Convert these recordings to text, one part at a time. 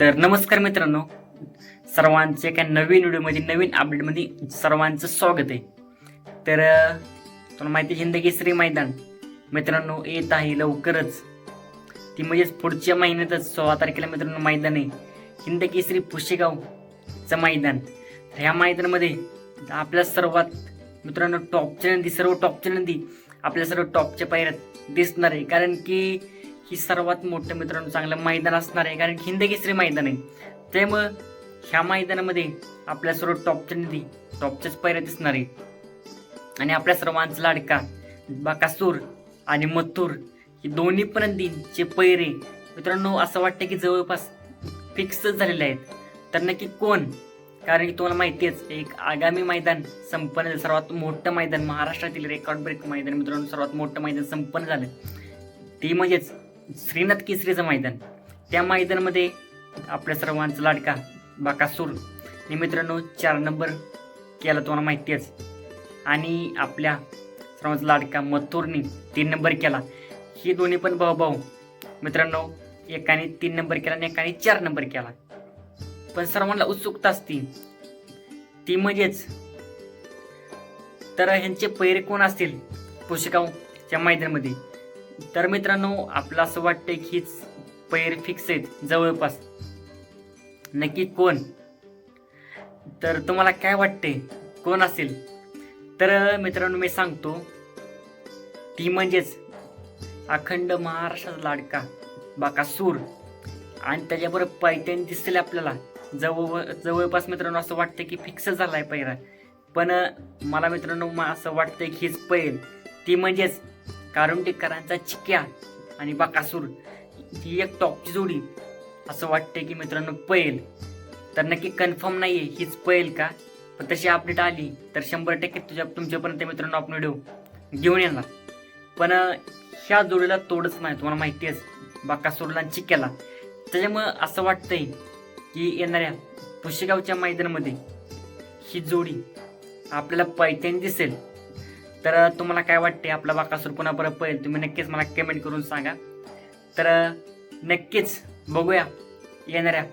तर नमस्कार मित्रांनो. सर्वांचे एका नवीन व्हिडिओमध्ये नवीन अपडेटमध्ये सर्वांचं स्वागत आहे. तर तुम्हाला माहिती आहे, जिंदगी श्री मैदान. मित्रांनो येत आहे लवकरच. ती म्हणजेच पुढच्या महिन्यातच सोळा तारखेला मित्रांनो मैदान आहे. हिंदगी श्री पुशेगावचं मैदान. तर ह्या मैदानामध्ये आपल्या सर्वात मित्रांनो टॉपच्या नंदी सर्व टॉपच्या नंदी आपल्या सर्व टॉपच्या पायऱ्यात दिसणार आहे. कारण की ही सर्वात मोठं मित्रांनो चांगलं मैदान असणार आहे कारण हिंद केसरी मैदान आहे. त्यामुळं ह्या मैदानामध्ये आपल्या सर्व टॉपच्या नदी टॉपच्याच पायऱ्या दिसणार आहे. आणि आपल्या सर्वांचा लाडका बाकासूर आणि मथुर ही दोन्ही पण नदींचे पैरे. मित्रांनो असं वाटतं की जवळपास फिक्सच झालेले आहेत. तर नक्की कोण? कारण की तुम्हाला माहिती एक आगामी मैदान संपन्न झालं. सर्वात मोठं मैदान महाराष्ट्रातील रेकॉर्ड ब्रेक मैदान मित्रांनो सर्वात मोठं मैदान संपन्न झालं. ती म्हणजेच श्रीनाथ केसरीचं मैदान. त्या मैदानामध्ये आपल्या सर्वांचा लाडका बाकासूर आणि मित्रांनो चार नंबर केला तुम्हाला माहिती आहेच. आणि आपल्या सर्वांचा लाडका मथुरनी तीन नंबर केला. हे दोन्ही पण भाऊ भाऊ मित्रांनो एकाने तीन नंबर केला आणि एकाने चार नंबर केला. पण सर्वांना उत्सुकता असती. ती म्हणजेच तर ह्यांचे पैरे कोण असतील? पुशकावच्या मैदानामध्ये. तर मित्रांनो आपलं असं वाटतंय की हीच पैर फिक्स आहेत जवळपास. नक्की कोण? तर तुम्हाला काय वाटते कोण असेल? तर मित्रांनो मी सांगतो. ती म्हणजेच अखंड महाराष्ट्राचा लाडका बाकासूर आणि त्याच्याबरोबर पैठण दिसेल आपल्याला. जवळ जवळपास मित्रांनो असं वाटतं की फिक्स झाला आहे पैरा. पण मला मित्रांनो असं वाटतंय की हीच पैल. ती म्हणजेच कारुंडेकरांचा चिक्या आणि बाकासूर ही एक टॉपची जोडी. असं वाटतंय की मित्रांनो पैल तर नक्की कन्फर्म नाही आहे हीच पैल का? पण तशी अपडेट आली तर शंभर टक्के तुझ्या तुमच्यापर्यंत मित्रांनो आपण व्हिडिओ घेऊन येणार. पण ह्या जोडीला तोडच नाही तुम्हाला माहिती आहे बाकासूरला चिक्याला. त्याच्यामुळं असं वाटतंय की येणाऱ्या पुशेगावच्या मैदानामध्ये ही जोडी आपल्याला पैठण दिसेल. तर तुम्हाला काय वाटते आपला बाकासूर पुन्हा पळेल. तुम्ही नक्कीच मला कमेंट करून सांगा. तर नक्कीच बघूया येणाऱ्या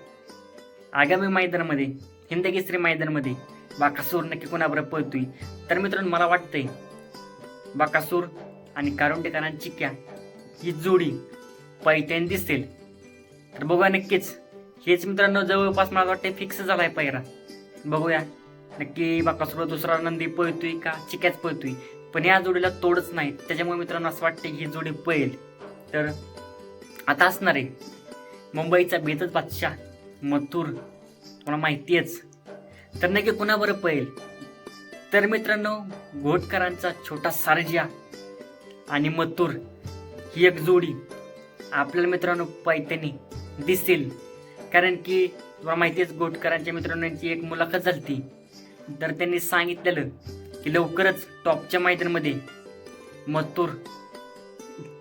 आगामी मैदानामध्ये हिंदकेसरी मैदानामध्ये बाकासूर नक्की कोणाबरोबर पळतोय? तर मित्रांनो मला वाटतंय बाकासूर आणि कारुंडेकरांची चिक्या ही जोडी पैठण दिसेल. तर बघूया नक्कीच. हेच मित्रांनो जवळपास मला वाटतं फिक्स झाला आहे पहिरा. बघूया नक्की बाकासूर दुसरा नंदी पळतोय का? चिक्याच पळतोय. पण या जोडीला तोडच नाही. त्याच्यामुळे मित्रांनो असं वाटतं की ही जोडी पळेल. तर आता असणार आहे. मुंबईचा बेतच बादशाह मथुर. तुम्हाला माहिती आहेच. तर नक्की कुणाबरोबर पळेल? तर मित्रांनो घोटकरांचा छोटा सारजिया आणि मथुर ही एक जोडी आपल्याला मित्रांनो पैठणी दिसेल. कारण की तुम्हाला माहिती आहे घोटकरांच्या मित्रांनो यांची एक मुलाखत झाली तर त्यांनी सांगितलेलं की लवकरच टॉपच्या मैदानामध्ये मत्तूर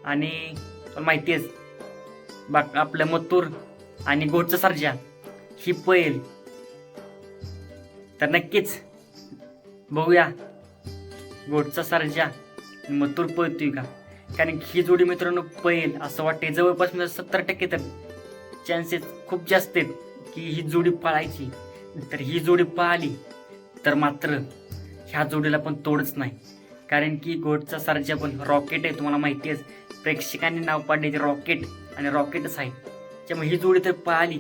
आणि माहिती आहेच बा आपलं मत्तूर आणि गोटचा सर्जा ही पैल तर नक्कीच बघूया गोटचा सर्जा मत्तूर पळतोय का? कारण ही जोडी मित्रांनो पळेल असं वाटते जवळपास म्हणजे सत्तर टक्के तर चान्सेस खूप जास्त आहेत की ही जोडी पळायची. तर ही जोडी पळाली तर मात्र ह्या जोडीला पण तोडच नाही. कारण की गोटचा सरजा पण रॉकेट आहे तुम्हाला माहिती आहे. प्रेक्षकांनी नाव पाडण्याचे रॉकेट आणि रॉकेटच आहे. त्यामुळे ही जोडी तर पळाली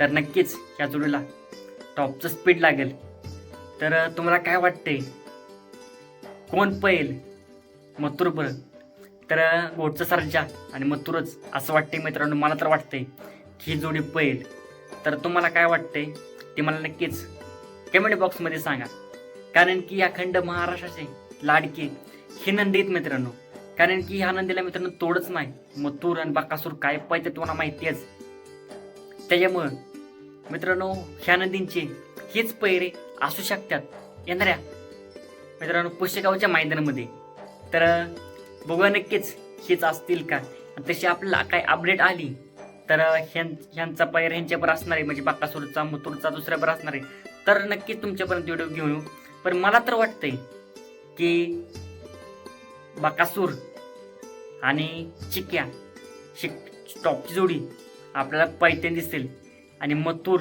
तर नक्कीच ह्या जोडीला टॉपचं स्पीड लागेल. तर तुम्हाला काय वाटते कोण पळेल? मथुर बरं. तर गोटचा सरजा आणि मथुरच असं वाटते मित्रांनो मला तर वाटते ही जोडी पळेल. तर तुम्हाला काय वाटते ते मला नक्कीच कमेंट बॉक्समध्ये सांगा. कारण की अखंड महाराष्ट्राचे लाडके हे आहेत मित्रांनो. कारण की ह्या नंदीला मित्रांनो तोडच नाही. मथुर आणि बाकासूर काय पाहिजे तुम्हाला माहिती आहेच. त्याच्यामुळं मित्रांनो ह्या नदींचे हेच पैरे असू शकतात. येणाऱ्या मित्रांनो पुष्यगावच्या मैदानामध्ये. तर बघूया नक्कीच हेच असतील का. तशी आपल्याला काय अपडेट आली तर ह्यां ह्यांचा पैर ह्यांच्यावर असणार आहे. म्हणजे बाकासूरचा मथुरचा दुसऱ्यावर असणार आहे. तर नक्कीच तुमच्यापर्यंत व्हिडिओ घेऊन येऊ. पण मला तर वाटतंय की बाकासूर आणि चिक्या शिक टॉपची जोडी आपल्याला पैत्यान दिसेल. आणि मथुर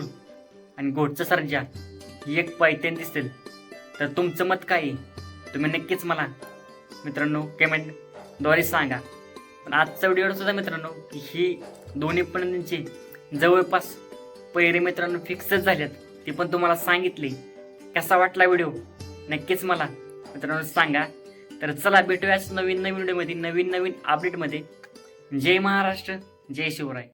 आणि घोटचं सर्जा ही एक पैत्यान दिसेल. तर तुमचं मत काय आहे? तुम्ही नक्कीच मला मित्रांनो कमेंटद्वारे सांगा. पण आजचा व्हिडिओ सुद्धा मित्रांनो की ही दोन्ही पण त्यांची जवळपास पहिरे मित्रांनो फिक्सच झाल्यात ती पण तुम्हाला सांगितली. कसा वाटला व्हिडिओ? नक्कीच मला. मित्रांनो सांगा. तर चला भेटूयाच नवीन नवीन व्हिडिओमध्ये नवीन नवीन अपडेटमध्ये जय महाराष्ट्र जय शिवराय.